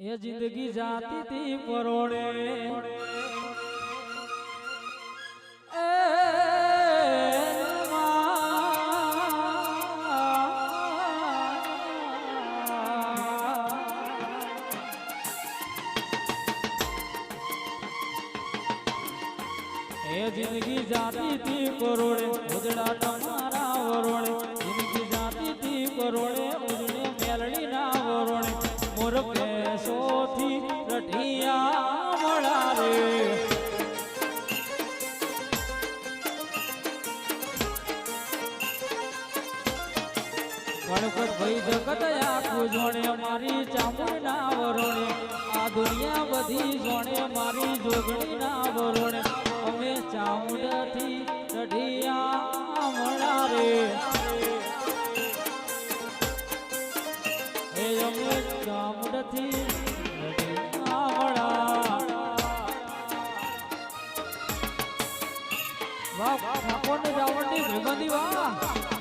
એ જિંદગી જાતી તી પરોણે. જિંદગી જાતી તી કરોડે ઉજળા કેસોથી રઠિયા મળા રે. ગણપત ભાઈ જગત આખું જોણે મારી ચામુંડ વરોણે. આ દુનિયા બધી જોણે મારી જોગણી ના વરોણે. અમે ચામુંડથી રઢિયા મળા અમે ચામુંડથી રઢિયા મળા વાહ ઠાકોર ને જાવણની ભાઈબંધી વાહ